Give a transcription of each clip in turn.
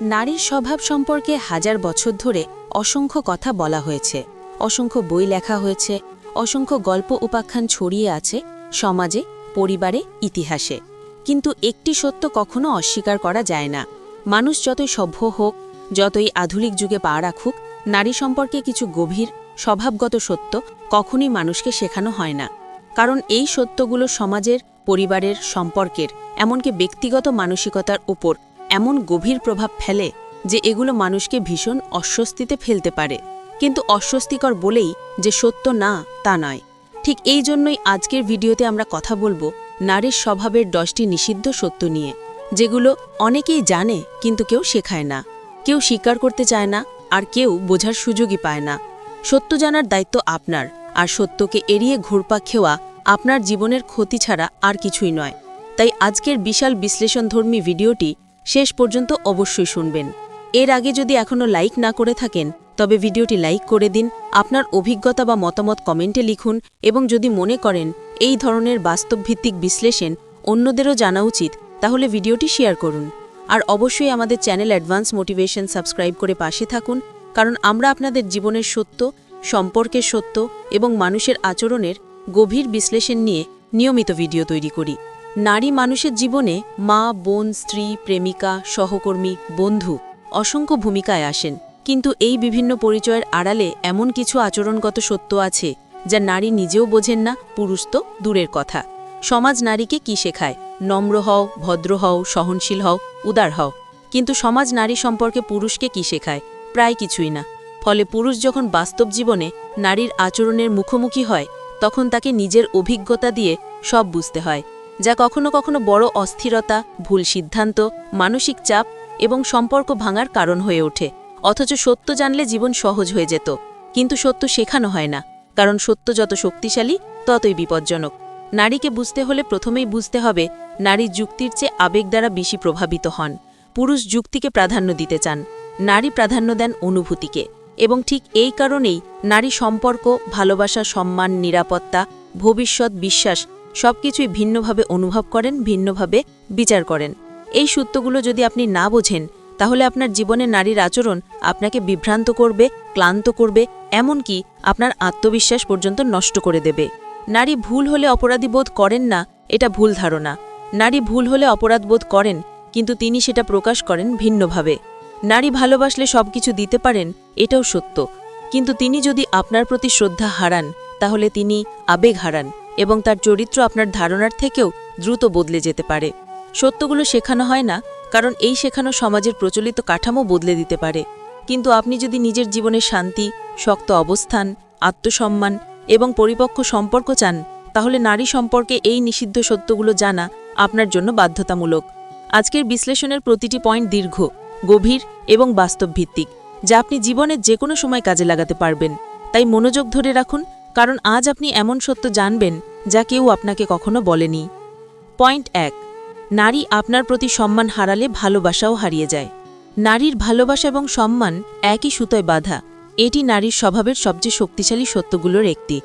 নারীর স্বভাব সম্পর্কে হাজার বছর ধরে অসংখ্য কথা বলা হয়েছে। অসংখ্য বই লেখা হয়েছে। অসংখ্য গল্প উপাখ্যান ছড়িয়ে আছে সমাজে, পরিবারে, ইতিহাসে। কিন্তু একটি সত্য কখনো অস্বীকার করা যায় না। মানুষ যতই সভ্য হোক, যতই আধুনিক যুগে পা রাখুক, নারী সম্পর্কে কিছু গভীর, স্বভাবগত সত্য কখনই মানুষকে শেখানো হয় না। কারণ এই সত্যগুলো সমাজের, পরিবারের, সম্পর্কের, এমনকি ব্যক্তিগত মানসিকতার উপর এমন গভীর প্রভাব ফেলে যে এগুলো মানুষকে ভীষণ অস্বস্তিতে ফেলতে পারে। কিন্তু অস্বস্তিকর বলেই যে সত্য না, তা নয়। ঠিক এই জন্যই আজকের ভিডিওতে আমরা কথা বলব নারীর স্বভাবের দশটি নিষিদ্ধ সত্য নিয়ে, যেগুলো অনেকেই জানে কিন্তু কেউ শেখায় না। কেউ স্বীকার করতে চায় না, আর কেউ বোঝার সুযোগই পায় না। সত্য জানার দায়িত্ব আপনার, আর সত্যকে এড়িয়ে ঘুরপা খেওয়া আপনার জীবনের ক্ষতি ছাড়া আর কিছুই নয়। তাই আজকের বিশাল বিশ্লেষণধর্মী ভিডিওটি শেষ পর্যন্ত অবশ্যই শুনবেন। এর আগে যদি এখনও লাইক না করে থাকেন, তবে ভিডিওটি লাইক করে দিন, আপনার অভিজ্ঞতা বা মতামত কমেন্টে লিখুন এবং যদি মনে করেন এই ধরনের বাস্তবভিত্তিক বিশ্লেষণ অন্যদেরও জানা উচিত, তাহলে ভিডিওটি শেয়ার করুন। আর অবশ্যই আমাদের চ্যানেল অ্যাডভান্স মোটিভেশন সাবস্ক্রাইব করে পাশে থাকুন, কারণ আমরা আপনাদের জীবনের সত্য, সম্পর্কের সত্য এবং মানুষের আচরণের গভীর বিশ্লেষণ নিয়ে নিয়মিত ভিডিও তৈরি করি। নারী মানুষের জীবনে মা, বোন, স্ত্রী, প্রেমিকা, সহকর্মী, বন্ধু অসংখ্য ভূমিকায় আসেন। কিন্তু এই বিভিন্ন পরিচয়ের আড়ালে এমন কিছু আচরণগত সত্য আছে যা নারী নিজেও বোঝেন না, পুরুষ তো দূরের কথা। সমাজ নারীকে কি শেখায়? নম্র হও, ভদ্র হও, সহনশীল হও, উদার হও। কিন্তু সমাজ নারী সম্পর্কে পুরুষকে কি শেখায়? প্রায় কিছুই না। ফলে পুরুষ যখন বাস্তব জীবনে নারীর আচরণের মুখোমুখি হয়, তখন তাকে নিজের অভিজ্ঞতা দিয়ে সব বুঝতে হয়। যা কখনো কখনো বড় অস্থিরতা, ভুল সিদ্ধান্ত, মানসিক চাপ এবং সম্পর্ক ভাঙার কারণ হয়ে ওঠে। অথচ সত্য জানলে জীবন সহজ হয়ে যেত। কিন্তু সত্য শেখানো হয় না, কারণ সত্য যত শক্তিশালী, ততই বিপজ্জনক। নারীকে বুঝতে হলে প্রথমেই বুঝতে হবে, নারী যুক্তির চেয়ে আবেগ দ্বারা বেশি প্রভাবিত হন। পুরুষ যুক্তিকে প্রাধান্য দিতে চান, নারী প্রাধান্য দেন অনুভূতিকে। এবং ঠিক এই কারণেই নারী সম্পর্ক, ভালোবাসা, সম্মান, নিরাপত্তা, ভবিষ্যৎ, বিশ্বাস সবকিছুই ভিন্নভাবে অনুভব করেন, ভিন্নভাবে বিচার করেন। এই সূত্রগুলো যদি আপনি না বোঝেন, তাহলে আপনার জীবনে নারীর আচরণ আপনাকে বিভ্রান্ত করবে, ক্লান্ত করবে, এমনকি আপনার আত্মবিশ্বাস পর্যন্ত নষ্ট করে দেবে। নারী ভুল হলে অপরাধী বোধ করেন না, এটা ভুল ধারণা। নারী ভুল হলে অপরাধ বোধ করেন, কিন্তু তিনি সেটা প্রকাশ করেন ভিন্নভাবে। নারী ভালোবাসলে সব কিছু দিতে পারেন, এটাও সত্য। কিন্তু তিনি যদি আপনার প্রতি শ্রদ্ধা হারান, তাহলে তিনি আবেগ হারান। এবং তার চরিত্র আপনার ধারণার থেকেও দ্রুত বদলে যেতে পারে। সত্যগুলো শেখানো হয় না, কারণ এই শেখানো সমাজের প্রচলিত কাঠামো বদলে দিতে পারে। কিন্তু আপনি যদি নিজের জীবনে শান্তি, শক্ত অবস্থান, আত্মসম্মান এবং পরিপক্ক সম্পর্ক চান, তাহলে নারী সম্পর্কে এই নিষিদ্ধ সত্যগুলো জানা আপনার জন্য বাধ্যতামূলক। আজকের বিশ্লেষণের প্রতিটি পয়েন্ট দীর্ঘ, গভীর এবং বাস্তবভিত্তিক, যা আপনি জীবনের যে কোনো সময় কাজে লাগাতে পারবেন। তাই মনোযোগ ধরে রাখুন কারণ আজ আপনি এমন সত্য জানবেন যা কেউ আপনাকে কখনো বলেনি। পয়েন্ট এক, নারী আপনার প্রতি সম্মান হারালে ভালোবাসাও হারিয়ে যায়। নারীর ভালোবাসা এবং সম্মান একই সুতোয় বাঁধা। এটি নারীর স্বভাবের সবচেয়ে শক্তিশালী সত্যগুলোর একটি।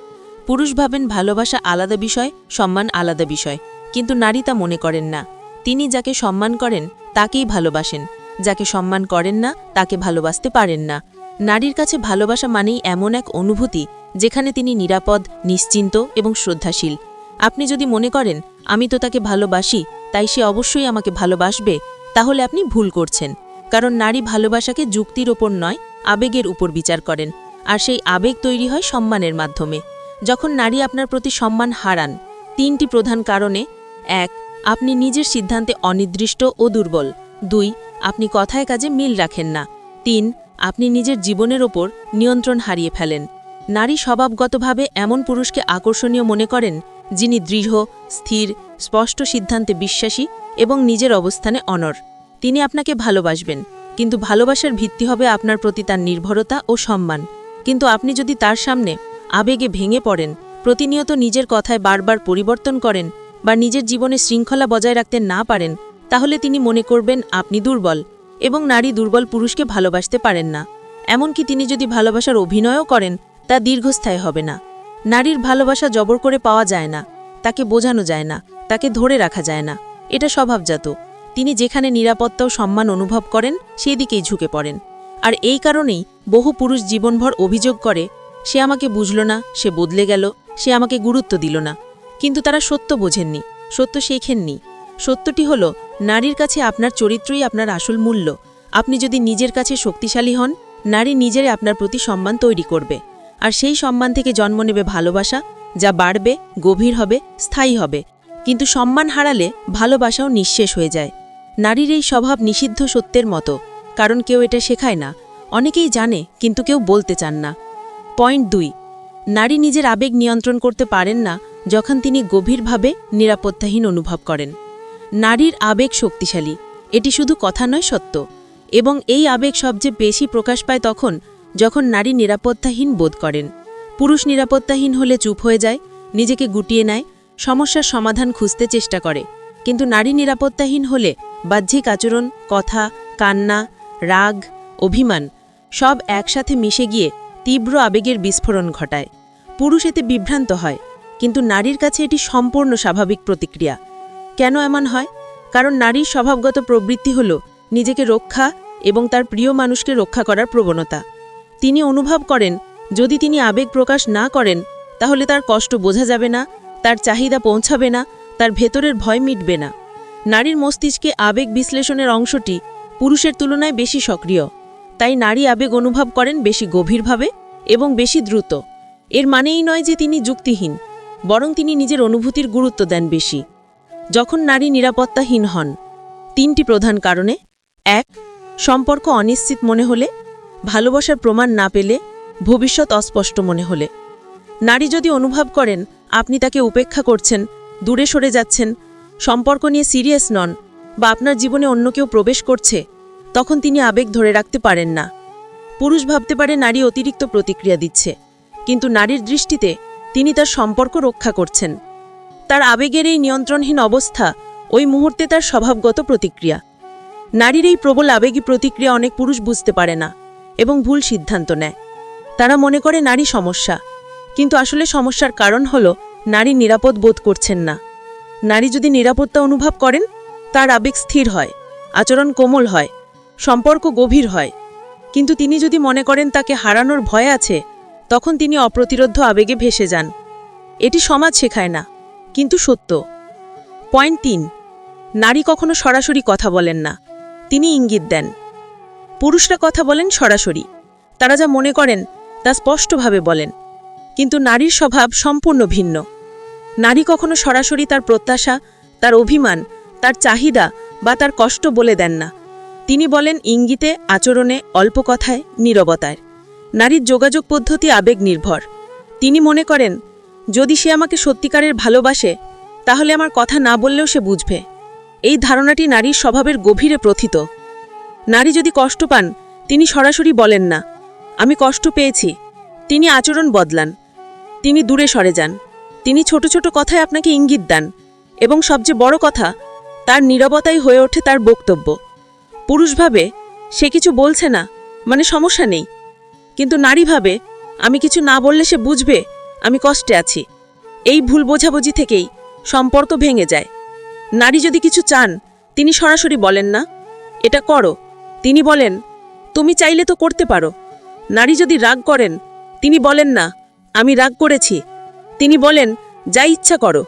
পুরুষ ভাবেন ভালোবাসা আলাদা বিষয়, সম্মান আলাদা বিষয়। কিন্তু নারী তা মনে করেন না। তিনি যাকে সম্মান করেন, তাকেই ভালোবাসেন। যাকে সম্মান করেন না, তাকে ভালোবাসতে পারেন না। নারীর কাছে ভালোবাসা মানেই এমন এক অনুভূতি যেখানে তিনি নিরাপদ, নিশ্চিন্ত এবং শ্রদ্ধাশীল। আপনি যদি মনে করেন, আমি তো তাকে ভালোবাসি, তাই সে অবশ্যই আমাকে ভালোবাসবে, তাহলে আপনি ভুল করছেন। কারণ নারী ভালোবাসাকে যুক্তির ওপর নয়, আবেগের উপর বিচার করেন। আর সেই আবেগ তৈরি হয় সম্মানের মাধ্যমে। যখন নারী আপনার প্রতি সম্মান হারান, তিনটি প্রধান কারণে, এক, আপনি নিজের সিদ্ধান্তে অনির্দিষ্ট ও দুর্বল। দুই, আপনি কথায় কাজে মিল রাখেন না। তিন, আপনি নিজের জীবনের ওপর নিয়ন্ত্রণ হারিয়ে ফেলেন। নারী স্বভাবগতভাবে এমন পুরুষকে আকর্ষণীয় মনে করেন যিনি দৃঢ়, স্থির, স্পষ্ট সিদ্ধান্তে বিশ্বাসী এবং নিজের অবস্থানে অনর। তিনি আপনাকে ভালোবাসবেন, কিন্তু ভালোবাসার ভিত্তি হবে আপনার প্রতি তার নির্ভরতা ও সম্মান। কিন্তু আপনি যদি তার সামনে আবেগে ভেঙে পড়েন, প্রতিনিয়ত নিজের কথায় বারবার পরিবর্তন করেন বা নিজের জীবনে শৃঙ্খলা বজায় রাখতে না পারেন, তাহলে তিনি মনে করবেন আপনি দুর্বল এবং নারী দুর্বল পুরুষকে ভালোবাসতে পারেন না। এমনকি তিনি যদি ভালোবাসার অভিনয়ও করেন তা দীর্ঘস্থায়ী হবে না। নারীর ভালোবাসা জবর করে পাওয়া যায় না, তাকে বোঝানো যায় না, তাকে ধরে রাখা যায় না। এটা স্বভাবজাত। তিনি যেখানে নিরাপত্তা ও সম্মান অনুভব করেন, সেদিকেই ঝুঁকে পড়েন। আর এই কারণেই বহু পুরুষ জীবনভর অভিযোগ করে, সে আমাকে বুঝল না, সে বদলে গেল, সে আমাকে গুরুত্ব দিল না। কিন্তু তারা সত্য বোঝেননি, সত্য শেখেননি। সত্যটি হল, নারীর কাছে আপনার চরিত্রই আপনার আসল মূল্য। আপনি যদি নিজের কাছে শক্তিশালী হন, নারী নিজের আপনার প্রতি সম্মান তৈরি করবে। আর সেই সম্মান থেকে জন্ম নেবে ভালোবাসা, যা বাড়বে, গভীর হবে, স্থায়ী হবে। কিন্তু সম্মান হারালে ভালোবাসাও নিঃশেষ হয়ে যায়। নারীর এই স্বভাব নিষিদ্ধ সত্যের মতো, কারণ কেউ এটা শেখায় না। অনেকেই জানে, কিন্তু কেউ বলতে চান না। পয়েন্ট দুই, নারী নিজের আবেগ নিয়ন্ত্রণ করতে পারেন না, যখন তিনি গভীরভাবে নিরাপত্তাহীন অনুভব করেন। নারীর আবেগ শক্তিশালী, এটি শুধু কথা নয়, সত্য। এবং এই আবেগ সবচেয়ে বেশি প্রকাশ পায় তখন যখন নারী নিরাপত্তাহীন বোধ করেন। পুরুষ নিরাপত্তাহীন হলে চুপ হয়ে যায়, নিজেকে গুটিয়ে নেয়, সমস্যার সমাধান খুঁজতে চেষ্টা করে। কিন্তু নারী নিরাপত্তাহীন হলে বাহ্যিক আচরণ, কথা, কান্না, রাগ, অভিমান সব একসাথে মিশে গিয়ে তীব্র আবেগের বিস্ফোরণ ঘটায়। পুরুষ এতে বিভ্রান্ত হয়, কিন্তু নারীর কাছে এটি সম্পূর্ণ স্বাভাবিক প্রতিক্রিয়া। কেন এমন হয়? কারণ নারীর স্বভাবগত প্রবৃত্তি হল নিজেকে রক্ষা এবং তার প্রিয় মানুষকে রক্ষা করার প্রবণতা। তিনি অনুভব করেন, যদি তিনি আবেগ প্রকাশ না করেন, তাহলে তার কষ্ট বোঝা যাবে না, তার চাহিদা পৌঁছাবে না, তার ভেতরের ভয় মিটবে না। নারীর মস্তিষ্কে আবেগ বিশ্লেষণের অংশটি পুরুষের তুলনায় বেশি সক্রিয়। তাই নারী আবেগ অনুভব করেন বেশি গভীরভাবে এবং বেশি দ্রুত। এর মানেই নয় যে তিনি যুক্তিহীন, বরং তিনি নিজের অনুভূতির গুরুত্ব দেন বেশি। যখন নারী নিরাপত্তাহীন হন, তিনটি প্রধান কারণে। এক, সম্পর্ক অনিশ্চিত মনে হলে। ভালোবাসার প্রমাণ না পেলে ভবিষ্যৎ অস্পষ্ট মনে হলে। নারী যদি অনুভব করেন, আপনি তাকে উপেক্ষা করছেন, দূরে সরে যাচ্ছেন, সম্পর্ক নিয়ে সিরিয়াস নন বা আপনার জীবনে অন্য কেউ প্রবেশ করছে, তখন তিনি আবেগ ধরে রাখতে পারেন না। পুরুষ ভাবতে পারে নারী অতিরিক্ত প্রতিক্রিয়া দিচ্ছে, কিন্তু নারীর দৃষ্টিতে তিনি তার সম্পর্ক রক্ষা করছেন। তার আবেগের এই নিয়ন্ত্রণহীন অবস্থা ওই মুহূর্তে তার স্বভাবগত প্রতিক্রিয়া। নারীর এই প্রবল আবেগী প্রতিক্রিয়া অনেক পুরুষ বুঝতে পারে না। এবং ভুল সিদ্ধান্ত নেয়। তারা মনে করে নারী সমস্যা, কিন্তু আসলে সমস্যার কারণ হল নারী নিরাপদ বোধ করছেন না। নারী যদি নিরাপত্তা অনুভব করেন, তার আবেগ স্থির হয়, আচরণ কোমল হয়, সম্পর্ক গভীর হয়। কিন্তু তিনি যদি মনে করেন তাকে হারানোর ভয় আছে, তখন তিনি অপ্রতিরোধ আবেগে ভেসে যান। এটি সমাজ শেখায় না, কিন্তু সত্য। পয়েন্ট তিন, নারী কখনো সরাসরি কথা বলেন না। তিনি ইঙ্গিত দেন। পুরুষরা কথা বলেন সরাসরি। তারা যা মনে করেন, তা স্পষ্টভাবে বলেন। কিন্তু নারীর স্বভাব সম্পূর্ণ ভিন্ন। নারী কখনো সরাসরি তার প্রত্যাশা, তার অভিমান, তার চাহিদা বা তার কষ্ট বলে দেন না। তিনি বলেন ইঙ্গিতে, আচরণে, অল্প কথায়, নীরবতায়। নারীর যোগাযোগ পদ্ধতি আবেগ নির্ভর। তিনি মনে করেন, যদি সে আমাকে সত্যিকারের ভালোবাসে, তাহলে আমার কথা না বললেও সে বুঝবে। এই ধারণাটি নারীর স্বভাবের গভীরে প্রথিত। নারী যদি কষ্ট পান, তিনি সরাসরি বলেন না, আমি কষ্ট পেয়েছি। তিনি আচরণ বদলান। তিনি দূরে সরে যান। তিনি ছোট ছোট কথায় আপনাকে ইঙ্গিত দেন এবং সবচেয়ে বড় কথা, তার নীরবতাই হয়ে ওঠে তার বক্তব্য। পুরুষভাবে সে কিছু বলছে না মানে সমস্যা নেই। কিন্তু নারীভাবে আমি কিছু না বললে সে বুঝবে, আমি কষ্টে আছি। এই ভুল বোঝাবুঝি থেকেই সম্পর্ক ভেঙে যায়। নারী যদি কিছু চান, তিনি সরাসরি বলেন না, এটা করো। তিনি বলেন, তুমি চাইলে তো করতে পারো। নারী যদি রাগ করেন, তিনি বলেন না, আমি রাগ করেছি। তিনি বলেন, যা ইচ্ছা করো।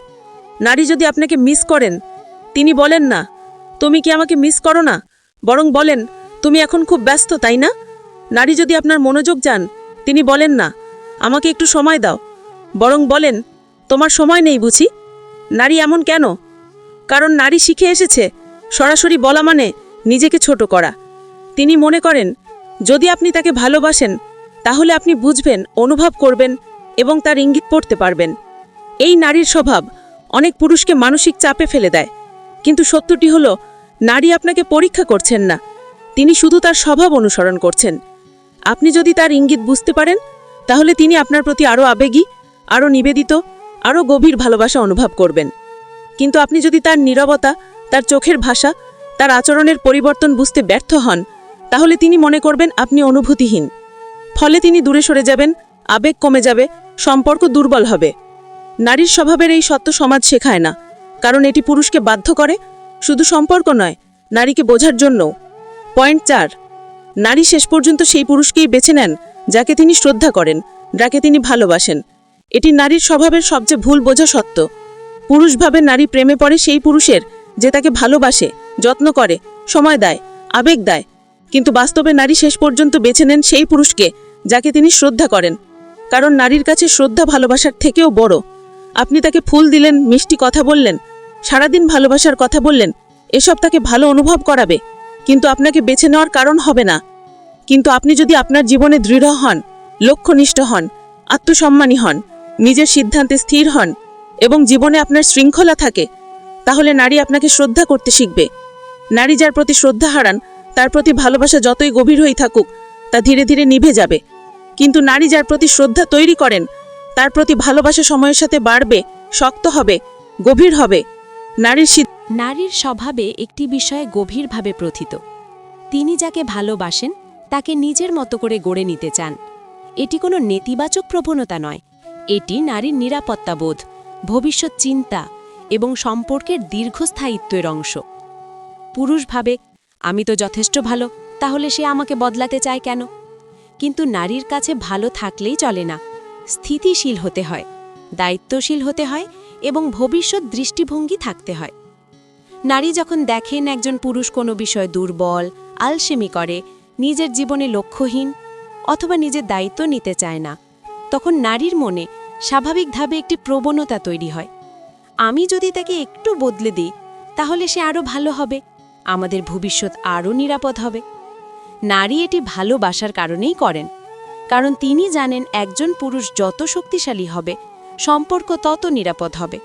নারী যদি আপনাকে মিস করেন, তিনি বলেন না, তুমি কি আমাকে মিস করো না? বরং বলেন, তুমি এখন খুব ব্যস্ত, তাই না? নারী যদি আপনার মনোযোগ যান, তিনি বলেন না, আমাকে একটু সময় দাও। বরং বলেন, তোমার সময় নেই বুঝি? নারী এমন কেন? কারণ নারী শিখে এসেছে, সরাসরি বলা মানে নিজেকে ছোট করা। তিনি মনে করেন, যদি আপনি তাকে ভালোবাসেন, তাহলে আপনি বুঝবেন, অনুভব করবেন এবং তার ইঙ্গিত পড়তে পারবেন। এই নারীর স্বভাব অনেক পুরুষকে মানসিক চাপে ফেলে দেয়। কিন্তু সত্যটি হল, নারী আপনাকে পরীক্ষা করছেন না। তিনি শুধু তার স্বভাব অনুসরণ করছেন। আপনি যদি তার ইঙ্গিত বুঝতে পারেন, তাহলে তিনি আপনার প্রতি আরও আবেগী আরও নিবেদিত আরও গভীর ভালোবাসা অনুভব করবেন। কিন্তু আপনি যদি তার নীরবতা, তার চোখের ভাষা, তার আচরণের পরিবর্তন বুঝতে ব্যর্থ হন তাহলে তিনি মনে করবেন আপনি অনুভূতিহীন। ফলে তিনি দূরে সরে যাবেন, আবেগ কমে যাবে, সম্পর্ক দুর্বল হবে। নারীর স্বভাবের এই সত্য সমাজ শেখায় না, কারণ এটি পুরুষকে বাধ্য করে, শুধু সম্পর্ক নয়, নারীকে বোঝার জন্য পয়েন্ট চার, নারী শেষ পর্যন্ত সেই পুরুষকেই বেছে নেন, যাকে তিনি শ্রদ্ধা করেন, যাকে তিনি ভালোবাসেন। এটি নারীর স্বভাবের সবচেয়ে ভুল বোঝা সত্য। পুরুষভাবে নারী প্রেমে পড়ে সেই পুরুষের, যে তাকে ভালোবাসে, যত্ন করে, সময় দেয়, আবেগ দেয় কিন্তু বাস্তবে নারী শেষ পর্যন্ত বেছে নেন সেই পুরুষকে, যাকে তিনি শ্রদ্ধা করেন। কারণ নারীর কাছে শ্রদ্ধা ভালোবাসার থেকেও বড়। আপনি তাকে ফুল দিলেন, মিষ্টি কথা বললেন, সারাদিন ভালোবাসার কথা বললেন, এসব তাকে ভালো অনুভব করাবে। কিন্তু আপনাকে বেছে নেওয়ার কারণ হবে না। কিন্তু আপনি যদি আপনার জীবনে দৃঢ় হন, লক্ষ্যনিষ্ঠ হন, আত্মসম্মানী হন, নিজের সিদ্ধান্তে স্থির হন, এবং জীবনে আপনার শৃঙ্খলা থাকে, তাহলে নারী আপনাকে শ্রদ্ধা করতে শিখবে। নারী যার প্রতি শ্রদ্ধা হারান তার প্রতি ভালোবাসা যতই গভীর হয়ে থাকুক, তা ধীরে ধীরে নিভে যাবে। কিন্তু নারী যার প্রতি শ্রদ্ধা তৈরি করেন, তার প্রতি ভালোবাসা সময়ের সাথে বাড়বে, শক্ত হবে, গভীর হবে। নারীর নারীর স্বভাবে একটি বিষয়ে গভীরভাবে প্রথিত। তিনি যাকে ভালোবাসেন, তাকে নিজের মতো করে গড়ে নিতে চান। এটি কোনো নেতিবাচক প্রবণতা নয়। এটি নারীর নিরাপত্তাবোধ, ভবিষ্যৎ চিন্তা এবং সম্পর্কের দীর্ঘস্থায়িত্বের অংশ। পুরুষ ভাবে আমি তো যথেষ্ট ভালো, তাহলে সে আমাকে বদলাতে চায় কেন? কিন্তু নারীর কাছে ভালো থাকলেই চলে না, স্থিতিশীল হতে হয়, দায়িত্বশীল হতে হয় এবং ভবিষ্যৎ দৃষ্টিভঙ্গি থাকতে হয়। নারী যখন দেখেন একজন পুরুষ কোনো বিষয়ে দুর্বল, আলসেমি করে, নিজের জীবনে লক্ষ্যহীন অথবা নিজের দায়িত্ব নিতে চায় না, তখন নারীর মনে স্বাভাবিকভাবে একটি প্রবণতা তৈরি হয়। আমি যদি তাকে একটু বদলে দিই, তাহলে সে আরও ভালো হবে। আমাদের ভবিষ্যৎ আরও নিরাপদ হবে। নারী এটি ভালোবাসার কারণেই করেন, কারণ তিনি জানেন একজন পুরুষ যত শক্তিশালী হবে, সম্পর্ক তত নিরাপদ হবে।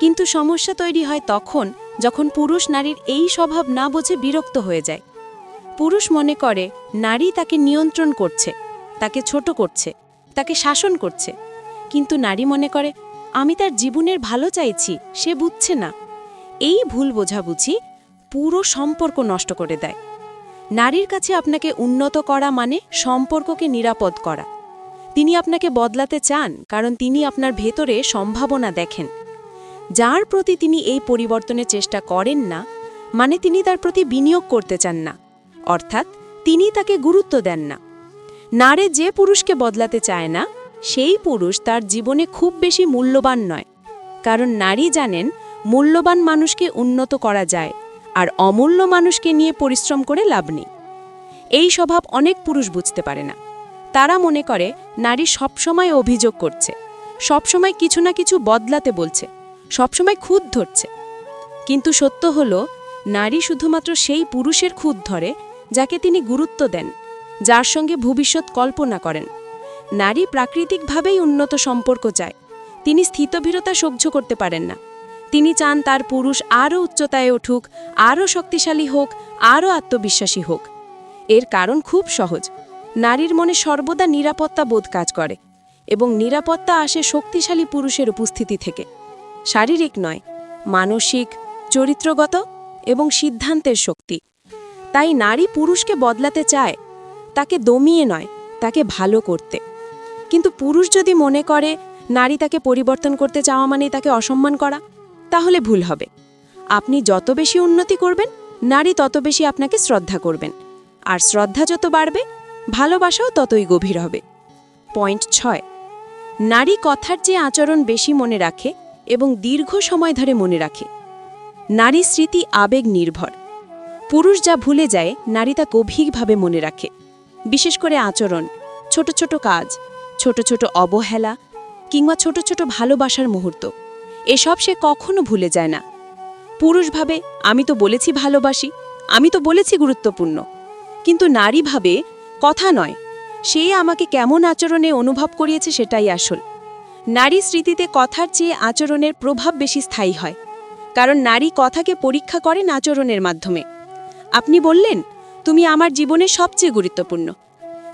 কিন্তু সমস্যা তৈরি হয় তখন যখন পুরুষ নারীর এই স্বভাব না বোঝে বিরক্ত হয়ে যায়। পুরুষ মনে করে, নারী তাকে নিয়ন্ত্রণ করছে, তাকে ছোট করছে, তাকে শাসন করছে। কিন্তু নারী মনে করে, আমি তার জীবনের ভালো চাইছি, সে বুঝছে না। এই ভুল বোঝাবুঝি পুরো সম্পর্ক নষ্ট করে দেয়। নারীর কাছে আপনাকে উন্নত করা মানে সম্পর্ককে নিরাপদ করা। তিনি আপনাকে বদলাতে চান, কারণ তিনি আপনার ভেতরে সম্ভাবনা দেখেন। যার প্রতি তিনি এই পরিবর্তনের চেষ্টা করেন না মানে তিনি তার প্রতি বিনিয়োগ করতে চান না, অর্থাৎ তিনি তাকে গুরুত্ব দেন না। নারে যে পুরুষকে বদলাতে চায় না, সেই পুরুষ তার জীবনে খুব বেশি মূল্যবান নয়, কারণ নারী জানেন মূল্যবান মানুষকে উন্নত করা যায়। আর অমূল্য মানুষকে নিয়ে পরিশ্রম করে লাভ নেই। এই স্বভাব অনেক পুরুষ বুঝতে পারে না। তারা মনে করে, নারী সবসময় অভিযোগ করছে, সবসময় কিছু না কিছু বদলাতে বলছে, সবসময় খুদ ধরছে। কিন্তু সত্য হল, নারী শুধুমাত্র সেই পুরুষের খুদ ধরে, যাকে তিনি গুরুত্ব দেন, যার সঙ্গে ভবিষ্যৎ কল্পনা করেন। নারী প্রাকৃতিকভাবেই উন্নত সম্পর্ক চায়, তিনি স্থিতভীরতা সহ্য করতে পারেন না। তিনি চান তার পুরুষ আরও উচ্চতায় উঠুক, আরও শক্তিশালী হোক, আরও আত্মবিশ্বাসী হোক। এর কারণ খুব সহজ। নারীর মনে সর্বদা নিরাপত্তা বোধ কাজ করে এবং নিরাপত্তা আসে শক্তিশালী পুরুষের উপস্থিতি থেকে। শারীরিক নয়, মানসিক, চরিত্রগত এবং সিদ্ধান্তের শক্তি। তাই নারী পুরুষকে বদলাতে চায়, তাকে দমিয়ে নয়, তাকে ভালো করতে। কিন্তু পুরুষ যদি মনে করে নারী তাকে পরিবর্তন করতে চাওয়া মানেই তাকে অসম্মান করা তাহলে ভুল হবে। আপনি যত বেশি উন্নতি করবেন, নারী তত বেশি আপনাকে শ্রদ্ধা করবেন। আর শ্রদ্ধা যত বাড়বে, ভালোবাসাও ততই গভীর হবে। পয়েন্ট ছয়। নারী কথার যে আচরণ বেশি মনে রাখে এবং দীর্ঘ সময় ধরে মনে রাখে। নারী স্মৃতি আবেগ নির্ভর। পুরুষ যা ভুলে যায়, নারী তা গভীরভাবে মনে রাখে। বিশেষ করে আচরণ, ছোট ছোট কাজ, ছোট ছোট অবহেলা কিংবা ছোট ছোট ভালোবাসার মুহূর্ত। এসব সে কখনো ভুলে যায় না। পুরুষ ভাবে, আমি তো বলেছি ভালোবাসি, আমি তো বলেছি গুরুত্বপূর্ণ। কিন্তু নারী ভাবে, কথা নয়। সে আমাকে কেমন আচরণে অনুভব করিয়েছে সেটাই আসল। নারী স্মৃতিতে কথার চেয়ে আচরণের প্রভাব বেশি স্থায়ী হয়। কারণ নারী কথাকে পরীক্ষা করেন আচরণের মাধ্যমে। আপনি বললেন, তুমি আমার জীবনে সবচেয়ে গুরুত্বপূর্ণ।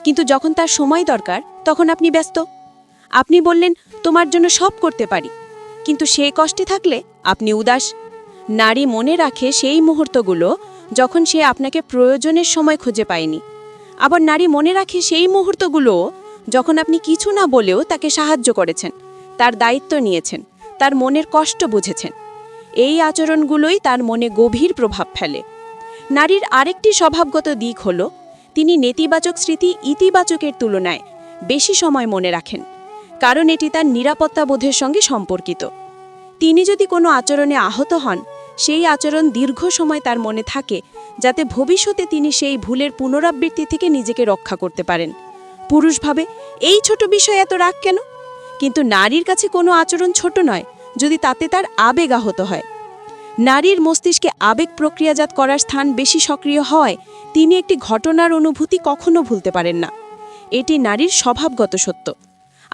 কিন্তু যখন তার সময় দরকার, তখন আপনি ব্যস্ত। আপনি বললেন, তোমার জন্য সব করতে পারি। কিন্তু সে কষ্টে থাকলে আপনি উদাস। নারী মনে রাখে সেই মুহূর্তগুলো যখন সে আপনাকে প্রয়োজনের সময় খুঁজে পায়নি। আবার নারী মনে রাখে সেই মুহূর্তগুলো যখন আপনি কিছু না বলেও তাকে সাহায্য করেছেন, তার দায়িত্ব নিয়েছেন, তার মনের কষ্ট বুঝেছেন। এই আচরণগুলোই তার মনে গভীর প্রভাব ফেলে। নারীর আরেকটি স্বভাবগত দিক হল, তিনি নেতিবাচক স্মৃতি ইতিবাচকের তুলনায় বেশি সময় মনে রাখেন। কারণ এটি তার নিরাপত্তা বোধের সঙ্গে সম্পর্কিত। তিনি যদি কোনো আচরণে আহত হন, সেই আচরণ দীর্ঘ সময় তার মনে থাকে, যাতে ভবিষ্যতে তিনি সেই ভুলের পুনরাবৃত্তি থেকে নিজেকে রক্ষা করতে পারেন। পুরুষ ভাবে, এই ছোট বিষয় এত রাগ কেন? কিন্তু নারীর কাছে কোনো আচরণ ছোট নয়, যদি তাতে তার আবেগ আহত হয়। নারীর মস্তিষ্কে আবেগ প্রক্রিয়াজাত করার স্থান বেশি সক্রিয় হয় তিনি একটি ঘটনার অনুভূতি কখনো ভুলতে পারেন না। এটি নারীর স্বভাবগত সত্য।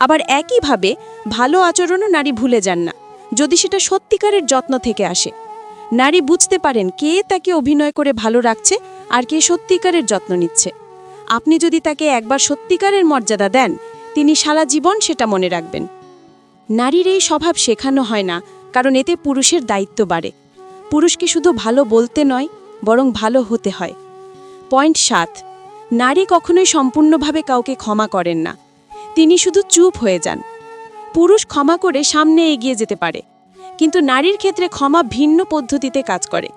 আবার একইভাবে ভালো আচরণও নারী ভুলে যান না, যদি সেটা সত্যিকারের যত্ন থেকে আসে। নারী বুঝতে পারেন কে তাকে অভিনয় করে ভালো রাখছে আর কে সত্যিকারের যত্ন নিচ্ছে। আপনি যদি তাকে একবার সত্যিকারের মর্যাদা দেন, তিনি সারা জীবন সেটা মনে রাখবেন। নারীর এই স্বভাব শেখানো হয় না, কারণ এতে পুরুষের দায়িত্ব বাড়ে। পুরুষকে শুধু ভালো বলতে নয়, বরং ভালো হতে হয়। পয়েন্ট সাত, নারী কখনোই সম্পূর্ণভাবে কাউকে ক্ষমা করেন না। তিনি শুধু চুপ হয়ে যান। পুরুষ ক্ষমা করে সামনে এগিয়ে যেতে পারে, কিন্তু নারীর ক্ষেত্রে ক্ষমা ভিন্ন পদ্ধতিতে কাজ করে।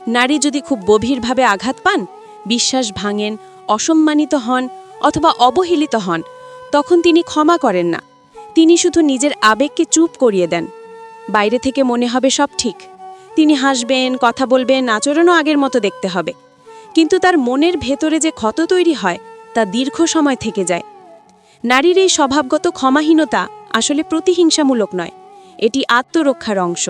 নারী যদি খুব গভীরভাবে আঘাত পান, বিশ্বাস ভাঙেন, অসম্মানিত হন অথবা অবহেলিত হন, তখন তিনি ক্ষমা করেন না। তিনি শুধু নিজের আবেগকে চুপ করিয়ে দেন। বাইরে থেকে মনে হবে সব ঠিক। তিনি হাসবেন, কথা বলবেন, আচরণও আগের মতো দেখতে হবে। কিন্তু তার মনের ভেতরে যে ক্ষত তৈরি হয়, তা দীর্ঘ সময় থেকে যায়। নারীর এই স্বভাবগত ক্ষমাহীনতা আসলে প্রতিহিংসামূলক নয়, এটি আত্মরক্ষার অংশ।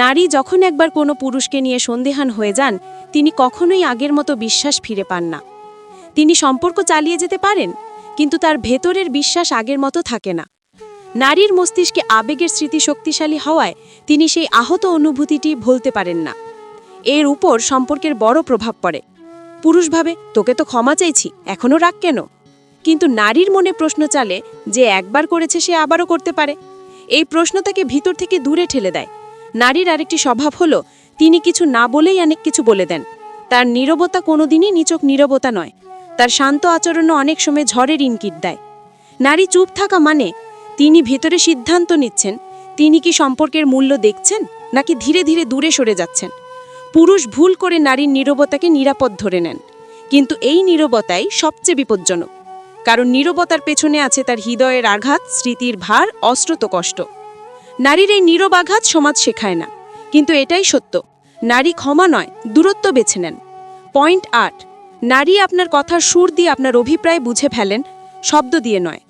নারী যখন একবার কোনো পুরুষকে নিয়ে সন্দেহান হয়ে যান, তিনি কখনোই আগের মতো বিশ্বাস ফিরে পান না। তিনি সম্পর্ক চালিয়ে যেতে পারেন, কিন্তু তার ভেতরের বিশ্বাস আগের মতো থাকে না। নারীর মস্তিষ্কে আবেগের স্মৃতি শক্তিশালী হওয়ায় তিনি সেই আহত অনুভূতিটি ভুলতে পারেন না। এর উপর সম্পর্কের বড় প্রভাব পড়ে। পুরুষ ভাবে, তোকে তো ক্ষমা চাইছি এখনও রাগ কেন? কিন্তু নারীর মনে প্রশ্ন চালে যে একবার করেছে সে আবারও করতে পারে। এই প্রশ্ন তাকে ভিতর থেকে দূরে ঠেলে দেয়। নারীর আরেকটি স্বভাব হলো, তিনি কিছু না বলেই অনেক কিছু বলে দেন। তার নীরবতা কোনোদিনই নিচক নীরবতা নয়। তার শান্ত আচরণও অনেক সময় ঝড়ের ইঙ্কিত দেয়। নারী চুপ থাকা মানে তিনি ভেতরে সিদ্ধান্ত নিচ্ছেন, তিনি কি সম্পর্কের মূল্য দেখছেন, নাকি ধীরে ধীরে দূরে সরে যাচ্ছেন। পুরুষ ভুল করে নারীর নীরবতাকে নিরাপদ ধরে নেন। কিন্তু এই নীরবতাই সবচেয়ে বিপজ্জনক। কারণ নীরবতার পেছনে আছে তার হৃদয়ের আঘাত, স্মৃতির ভার অস্ত্রত কষ্ট। নারীর এই নীরব আঘাত সমাজ শেখায় না। কিন্তু এটাই সত্য। নারী ক্ষমা নয়, দূরত্ব বেছে নেন। পয়েন্ট আট, নারী আপনার কথার সুর দিয়ে আপনার অভিপ্রায় বুঝে ফেলেন, শব্দ দিয়ে নয়।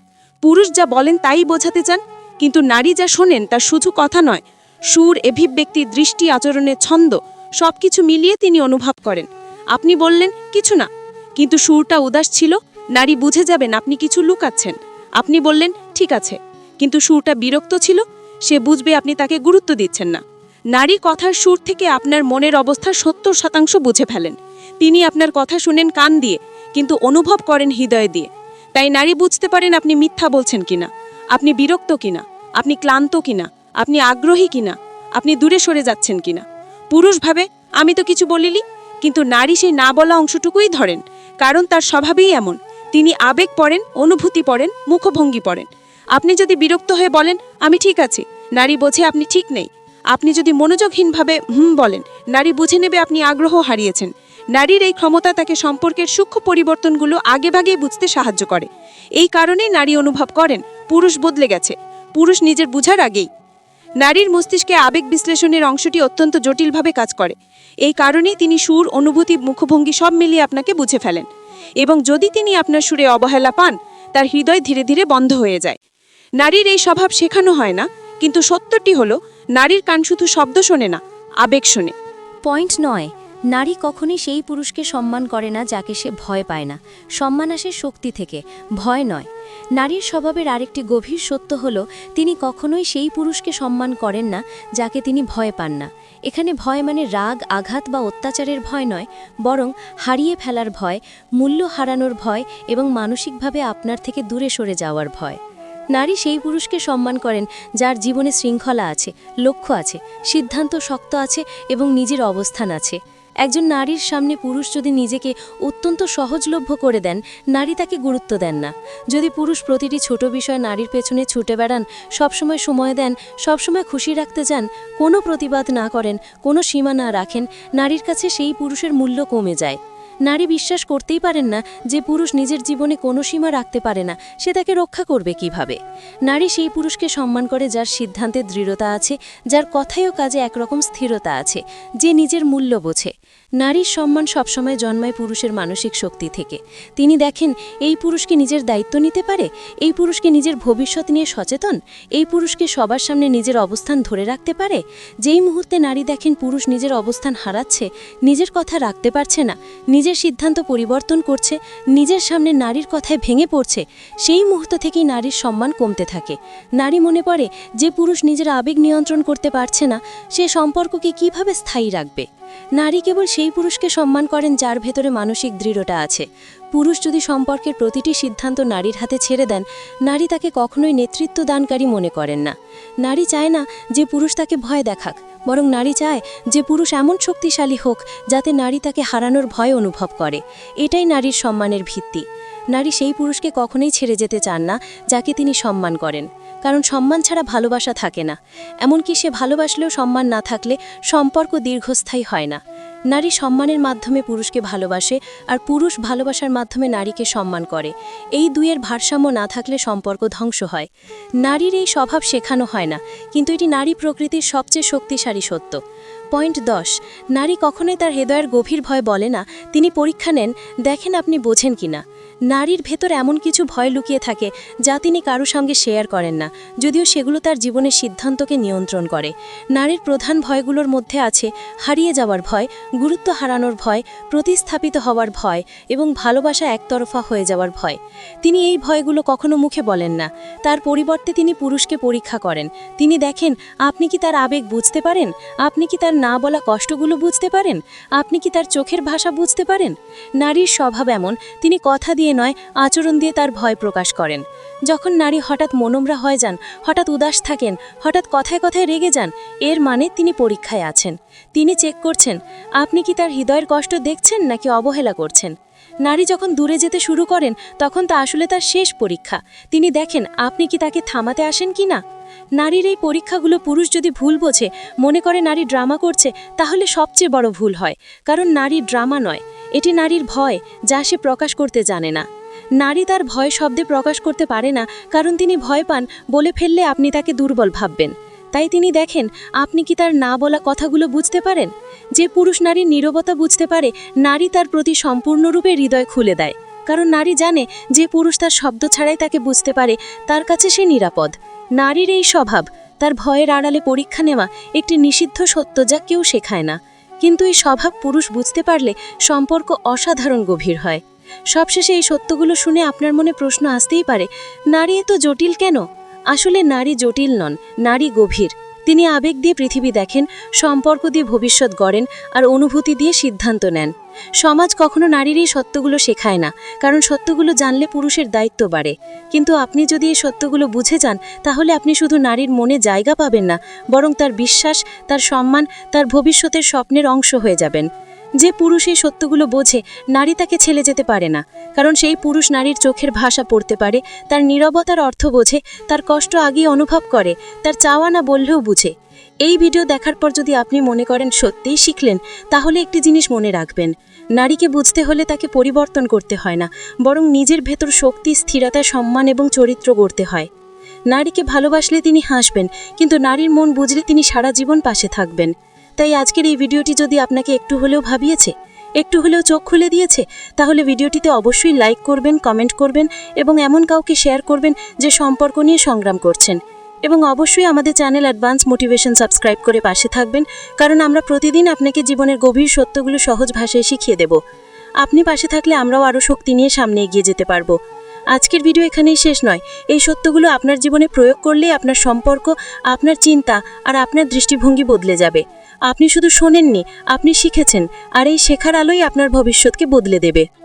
পুরুষ যা বলেন তাই বোঝাতে চান, কিন্তু নারী যা শোনেন তা শুধু কথা নয়। সুর অভিব্যক্তি দৃষ্টি, আচরণের ছন্দ, সবকিছু মিলিয়ে তিনি অনুভব করেন। আপনি বললেন, কিছু না। কিন্তু সুরটা উদাস ছিল নারী বুঝে যাবেন আপনি কিছু লুকাচ্ছেন। আপনি বললেন, ঠিক আছে। কিন্তু সুরটা বিরক্ত ছিল, সে বুঝবে আপনি তাকে গুরুত্ব দিচ্ছেন না। নারী কথার সুর থেকে আপনার মনের অবস্থা সত্তর শতাংশ বুঝে ফেলেন। তিনি আপনার কথা শুনেন কান দিয়ে, কিন্তু অনুভব করেন হৃদয় দিয়ে। তাই নারী বুঝতে পারেন আপনি মিথ্যা বলছেন কিনা। আপনি বিরক্ত কিনা? আপনি ক্লান্ত কিনা? আপনি আগ্রহী কিনা? আপনি দূরে সরে যাচ্ছেন কিনা? পুরুষ ভাবে, আমি তো কিছু বলিনি। কিন্তু নারী সেই না বলা অংশটুকুই ধরেন, কারণ তার স্বভাবেই এমন। তিনি আবেগ পড়েন, অনুভূতি পড়েন, মুখভঙ্গি পড়েন। আপনি যদি বিরক্ত হয়ে বলেন, আমি ঠিক আছি। নারী বোঝে আপনি ঠিক নেই। আপনি যদি মনোযোগহীনভাবে হুম বলেন, নারী বুঝে নেবে আপনি আগ্রহ হারিয়েছেন। নারীর এই ক্ষমতা তাকে সম্পর্কের সূক্ষ্ম পরিবর্তনগুলো আগেভাগেই বুঝতে সাহায্য করে। এই কারণেই নারী অনুভব করেন, পুরুষ বদলে গেছে। পুরুষ নিজের বুঝার আগেই। নারীর মস্তিষ্কে আবেগ বিশ্লেষণের অংশটি অত্যন্ত জটিলভাবে কাজ করে। এই কারণেই তিনি সুর, অনুভূতি, মুখভঙ্গি সব মিলিয়ে আপনাকে বুঝে ফেলেন। এবং যদি তিনি আপনার সুরে অবহেলা পান, তার হৃদয় ধীরে ধীরে বন্ধ হয়ে যায়। নারীর এই স্বভাব শেখানো হয় না, কিন্তু সত্যটি হলো, নারীর কান শুধু শব্দ শোনে না, আবেগ শোনে। পয়েন্ট নয় নারী কখনই সেই পুরুষকে সম্মান করে না যাকে সে ভয় পায় না। সম্মান আসে শক্তি থেকে, ভয় নয়। নারীর স্বভাবের আরেকটি গভীর সত্য হল, তিনি কখনোই সেই পুরুষকে সম্মান করেন না যাকে তিনি ভয় পান না। এখানে ভয় মানে রাগ, আঘাত বা অত্যাচারের ভয় নয়, বরং হারিয়ে ফেলার ভয়, মূল্য হারানোর ভয় এবং মানসিকভাবে আপনার থেকে দূরে সরে যাওয়ার ভয়। নারী সেই পুরুষকে সম্মান করেন যার জীবনে শৃঙ্খলা আছে, লক্ষ্য আছে, সিদ্ধান্ত শক্ত আছে এবং নিজের অবস্থান আছে। একজন নারীর সামনে পুরুষ যদি নিজেকে অত্যন্ত সহজলভ্য করে দেন, নারী তাকে গুরুত্ব দেন না। যদি পুরুষ প্রতিটি ছোট বিষয় নারীর পেছনে ছুটে বেড়ান, সবসময় সময় দেন, সবসময় খুশি রাখতে যান কোনো প্রতিবাদ না করেন, কোনো সীমা না রাখেন, নারীর কাছে সেই পুরুষের মূল্য কমে যায়। নারী বিশ্বাস করতেই পারেন না যে পুরুষ নিজের জীবনে কোনো সীমা রাখতে পারে না, সে তাকে রক্ষা করবে কীভাবে? নারী সেই পুরুষকে সম্মান করে যার সিদ্ধান্তে দৃঢ়তা আছে, যার কথায় ও কাজে একরকম স্থিরতা আছে, যে নিজের মূল্য বোঝে। নারীর সম্মান সবসময় জন্মায় পুরুষের মানসিক শক্তি থেকে। তিনি দেখেন, এই পুরুষকে নিজের দায়িত্ব নিতে পারে? এই পুরুষকে নিজের ভবিষ্যৎ নিয়ে সচেতন? এই পুরুষকে সবার সামনে নিজের অবস্থান ধরে রাখতে পারে? যেই মুহূর্তে নারী দেখেন পুরুষ নিজের অবস্থান হারাচ্ছে, নিজের কথা রাখতে পারছে না, নিজের সিদ্ধান্ত পরিবর্তন করছে, নিজের সামনে নারীর কথায় ভেঙে পড়ছে, সেই মুহূর্ত থেকেই নারীর সম্মান কমতে থাকে। নারী মনে পড়ে, যে পুরুষ নিজের আবেগ নিয়ন্ত্রণ করতে পারছে না, সে সম্পর্ককে কীভাবে স্থায়ী রাখবে? নারী কেবল সেই পুরুষকে সম্মান করেন যার ভেতরে মানসিক দৃঢ়তা আছে। পুরুষ যদি সম্পর্কের প্রতিটি সিদ্ধান্ত নারীর হাতে ছেড়ে দেন, নারী তাকে কখনোই নেতৃত্ব দানকারী মনে করেন না। নারী চায় না যে পুরুষ তাকে ভয় দেখাক, বরং নারী চায় যে পুরুষ এমন শক্তিশালী হোক যাতে নারী তাকে হারানোর ভয় অনুভব করে। এটাই নারীর সম্মানের ভিত্তি। নারী সেই পুরুষকে কখনোই ছেড়ে যেতে চান না, যাকে তিনি সম্মান করেন। কারণ সম্মান ছাড়া ভালোবাসা থাকে না। এমনকি সে ভালোবাসলেও সম্মান না থাকলে সম্পর্ক দীর্ঘস্থায়ী হয় না। নারী সম্মানের মাধ্যমে পুরুষকে ভালোবাসে আর পুরুষ ভালোবাসার মাধ্যমে নারীকে সম্মান করে। এই দুইয়ের ভারসাম্য না থাকলে সম্পর্ক ধ্বংস হয়। নারীর এই স্বভাব শেখানো হয় না, কিন্তু এটি নারী প্রকৃতির সবচেয়ে শক্তিশালী সত্য। পয়েন্ট দশ, নারী কখনোই তার হৃদয়ের গভীর ভয় বলে না, তিনি পরীক্ষা নেন, দেখেন আপনি বোঝেন কিনা। নারীর ভেতর এমন কিছু ভয় লুকিয়ে থাকে যা তিনি কারও সঙ্গে শেয়ার করেন না, যদিও সেগুলো তার জীবনের সিদ্ধান্তকে নিয়ন্ত্রণ করে। নারীর প্রধান ভয়গুলোর মধ্যে আছে হারিয়ে যাওয়ার ভয়, গুরুত্ব হারানোর ভয়, প্রতিস্থাপিত হওয়ার ভয় এবং ভালোবাসা একতরফা হয়ে যাওয়ার ভয়। তিনি এই ভয়গুলো কখনো মুখে বলেন না। তার পরিবর্তে তিনি পুরুষকে পরীক্ষা করেন। তিনি দেখেন, আপনি কি তার আবেগ বুঝতে পারেন? আপনি কি তার না বলা কষ্টগুলো বুঝতে পারেন? আপনি কি তার চোখের ভাষা বুঝতে পারেন? নারীর স্বভাব এমন, তিনি কথা দিয়ে নয় আচরণ দিয়ে তার ভয় প্রকাশ করেন। যখন নারী হঠাৎ মনোমরা হয়ে যান, হঠাৎ উদাস থাকেন, হঠাৎ কথায় কথায় রেগে যান, এর মানে তিনি পরীক্ষায় আছেন। তিনি চেক করছেন, আপনি কি তার হৃদয়ের কষ্ট দেখছেন নাকি অবহেলা করছেন? নারী যখন দূরে যেতে শুরু করেন, তখন তা আসলে তার শেষ পরীক্ষা। তিনি দেখেন, আপনি কি তাকে থামাতে আসেন কি না? নারীর এই পরীক্ষাগুলো পুরুষ যদি ভুল বোঝে, মনে করে নারী ড্রামা করছে, তাহলে সবচেয়ে বড় ভুল হয়। কারণ নারী ড্রামা নয়। এটি নারীর ভয়, যা সে প্রকাশ করতে জানে না। নারী তার ভয় শব্দে প্রকাশ করতে পারে না, কারণ তিনি ভয় পান বলে ফেললে আপনি তাকে দুর্বল ভাববেন। তাই তিনি দেখেন, আপনি কি তার না বলা কথাগুলো বুঝতে পারেন? যে পুরুষ নারীর নীরবতা বুঝতে পারে, নারী তার প্রতি সম্পূর্ণরূপে হৃদয় খুলে দেয়। কারণ নারী জানে, যে পুরুষ তার শব্দ ছাড়াই তাকে বুঝতে পারে, তার কাছে সে নিরাপদ। নারীর এই স্বভাব, তার ভয়ের আড়ালে পরীক্ষা নেওয়া একটি নিষিদ্ধ সত্য যা কেউ শেখায় না। কিন্তু এই স্বভাব পুরুষ বুঝতে পারলে সম্পর্ক অসাধারণ গভীর হয়। সবশেষে এই সত্যগুলো শুনে আপনার মনে প্রশ্ন আসতেই পারে, নারী এত জটিল কেন? আসলে নারী জটিল নন, নারী গভীর। তিনি আবেগ দিয়ে পৃথিবী দেখেন, সম্পর্ক দিয়ে ভবিষ্যৎ গড়েন আর অনুভূতি দিয়ে সিদ্ধান্ত নেন। সমাজ কখনো নারীর এই সত্যগুলো শেখায় না, কারণ সত্যগুলো জানলে পুরুষের দায়িত্ব বাড়ে। কিন্তু আপনি যদি এই সত্যগুলো বুঝে যান, তাহলে আপনি শুধু নারীর মনে জায়গা পাবেন না, বরং তার বিশ্বাস, তার সম্মান, তার ভবিষ্যতের স্বপ্নের অংশ হয়ে যাবেন। যে পুরুষ এই সত্যগুলো বোঝে, নারী তাকে ছেলে যেতে পারে না। কারণ সেই পুরুষ নারীর চোখের ভাষা পড়তে পারে, তার নীরবতার অর্থ বোঝে, তার কষ্ট আগেই অনুভব করে, তার চাওয়া না বললেও বুঝে। এই ভিডিও দেখার পর যদি আপনি মনে করেন সত্যিই শিখলেন, তাহলে একটি জিনিস মনে রাখবেন। নারীকে বুঝতে হলে তাকে পরিবর্তন করতে হয় না, বরং নিজের ভেতর শক্তি, স্থিরতা, সম্মান এবং চরিত্র গড়তে হয়। নারীকে ভালোবাসলে তিনি হাসবেন, কিন্তু নারীর মন বুঝলে তিনি সারা জীবন পাশে থাকবেন। তাই আজকের এই ভিডিওটি যদি আপনাকে একটু হলেও ভাবিয়েছে, একটু হলেও চোখ খুলে দিয়েছে, তাহলে ভিডিওটিতে অবশ্যই লাইক করবেন, কমেন্ট করবেন এবং এমন কাউকে শেয়ার করবেন যে সম্পর্ক নিয়ে সংগ্রাম করছেন। এবং অবশ্যই আমাদের চ্যানেল অ্যাডভান্স মোটিভেশন সাবস্ক্রাইব করে পাশে থাকবেন, কারণ আমরা প্রতিদিন আপনাকে জীবনের গভীর সত্যগুলো সহজ ভাষায় শিখিয়ে দেব। আপনি পাশে থাকলে আমরাও আরও শক্তি নিয়ে সামনে এগিয়ে যেতে পারব। আজকের ভিডিও এখানেই শেষ নয়। এই সত্যগুলো আপনার জীবনে প্রয়োগ করলে আপনার সম্পর্ক, আপনার চিন্তা আর আপনার দৃষ্টিভঙ্গি বদলে যাবে। আপনি শুধু শোনেননি, আপনি শিখেছেন আর এই শেখার আলোই আপনার ভবিষ্যৎকে বদলে দেবে।